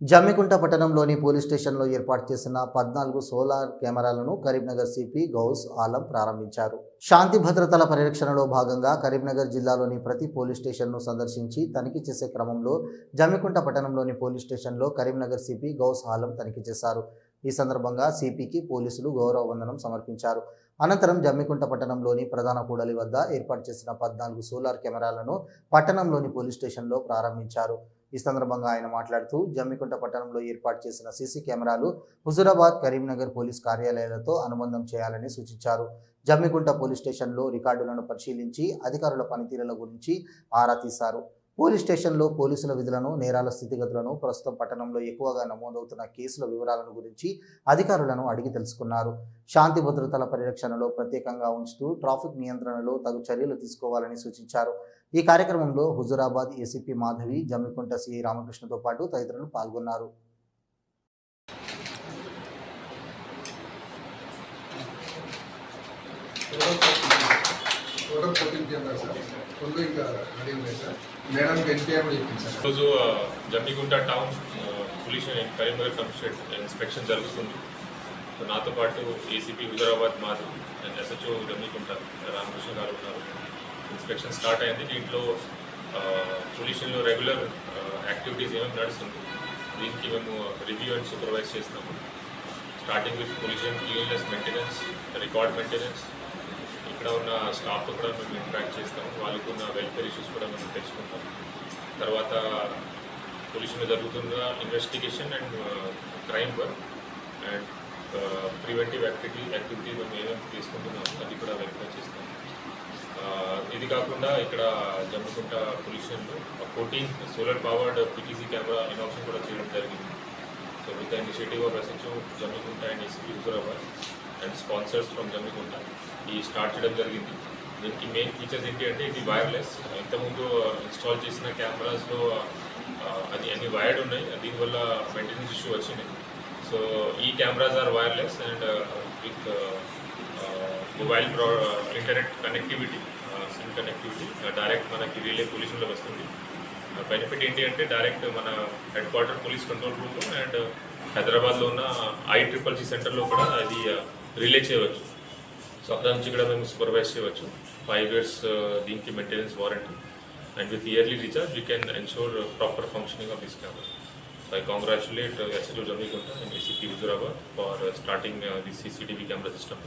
జమ్మికుంట పట్టణంలోని పోలీస్ స్టేషన్లో ఏర్పాటు చేసిన పద్నాలుగు సోలార్ కెమెరాలను కరీంనగర్ సిపి గౌస్ ఆలం ప్రారంభించారు. శాంతి భద్రతల పరిరక్షణలో భాగంగా కరీంనగర్ జిల్లాలోని ప్రతి పోలీస్ స్టేషన్ను సందర్శించి తనిఖీ చేసే క్రమంలో జమ్మికుంట పట్టణంలోని పోలీస్ స్టేషన్లో కరీంనగర్ సిపి గౌస్ ఆలం తనిఖీ చేశారు. ఈ సందర్భంగా సిపికి పోలీసులు గౌరవ వందనం సమర్పించారు. అనంతరం జమ్మికుంట పట్టణంలోని ప్రధాన కూడలి వద్ద ఏర్పాటు చేసిన పద్నాలుగు సోలార్ కెమెరాలను పట్టణంలోని పోలీస్ స్టేషన్లో ప్రారంభించారు. ఈ సందర్భంగా ఆయన మాట్లాడుతూ జమ్మికుంట పట్టణంలో ఏర్పాటు చేసిన సీసీ కెమెరాలు హుజురాబాద్ కరీంనగర్ పోలీస్ కార్యాలయాలతో అనుబంధం చేయాలని సూచించారు. జమ్మికుంట పోలీస్ స్టేషన్లో రికార్డులను పరిశీలించి అధికారుల పనితీరుల గురించి ఆరా తీశారు. పోలీస్ స్టేషన్లో పోలీసుల విధులను నేరాల స్థితిగతులను ప్రస్తుతం పట్టణంలో ఎక్కువగా నమోదవుతున్న కేసుల వివరాలను గురించి అధికారులను అడిగి తెలుసుకున్నారు. శాంతి భద్రతల పరిరక్షణలో ప్రత్యేకంగా ఉంచుతూ ట్రాఫిక్ నియంత్రణలో తగు చర్యలు తీసుకోవాలని సూచించారు. ఈ కార్యక్రమంలో హుజురాబాద్ ఏసీపీ మాధవి జమ్మికుంట సిఐ రామకృష్ణతో పాటు తదితరులు పాల్గొన్నారు. సార్ ఫుల్ ఇంకా మేడంకి ఎన్టీఆర్ కూడా చెప్పింది ఈరోజు జమ్మిగుంట టౌన్ ఆ, police and Karimnagar commissionerate inspection జరుగుతుంది. సో నాతో పాటు ACP Huzurabad Madhu and SHO Jammikunta Ramakrishna garu ఉన్నారు. ఇన్స్పెక్షన్ స్టార్ట్ అయింది. దీంట్లో పొల్యూషన్లో రెగ్యులర్ యాక్టివిటీస్ ఏమేమి నడుస్తుంది దీనికి మేము రివ్యూ అండ్ సూపర్వైజ్ చేస్తాము starting with pollution cleanliness maintenance record maintenance ఇక్కడ ఉన్న స్టాఫ్తో కూడా మేము ఇంటరాక్ట్ చేస్తాము వాళ్ళకు ఉన్న వెల్ఫేర్ ఇష్యూస్ కూడా మేము తెలుసుకుంటాం. తర్వాత పొల్యూషన్లో జరుగుతున్న investigation and crime work and preventive activity activity మేము ఏమేమి తీసుకుంటున్నాము అది కూడా వెరిఫై చేస్తాం. Uh, ఇది కాకుండా ఇక్కడ Jammikunta పొల్యూషన్లో fourteen solar powered PTZ camera ఇనాప్షన్ కూడా చేయడం జరిగింది. So with initiative of SHO Jammikunta and SP Huzurabad and sponsors from Jammikunta ఈ స్టార్ట్ చేయడం జరిగింది. దీనికి మెయిన్ ఫీచర్స్ ఏంటి అంటే ఇది వైర్లెస్ ఇంతకుముందు uh, ఇన్స్టాల్ చేసిన కెమెరాస్లో uh, అది అన్ని వైర్డ్ ఉన్నాయి. దీనివల్ల మెయింటెనెన్స్ ఇష్యూ వచ్చినాయి సో ఈ cameras are wireless and with mobile pro internet connectivity SIM connectivity direct మనకి రిలే పొల్యూషన్లో వస్తుంది. Uh, బెనిఫిట్ ఏంటి అంటే డైరెక్ట్ మన head quarter police control room and హైదరాబాద్లో ఉన్న ఐ ట్రిపుల్ సి సెంటర్లో కూడా అది రిలే చేయవచ్చు. సో అక్కడ నుంచి కూడా మేము సూపర్వైజ్ చేయవచ్చు. ఫైవ్ ఇయర్స్ దీనికి maintenance warranty and with yearly recharge you can ensure proper functioning of this camera so I congratulate SHO Jammikunta and ACP Huzurabad for starting the CCTV camera system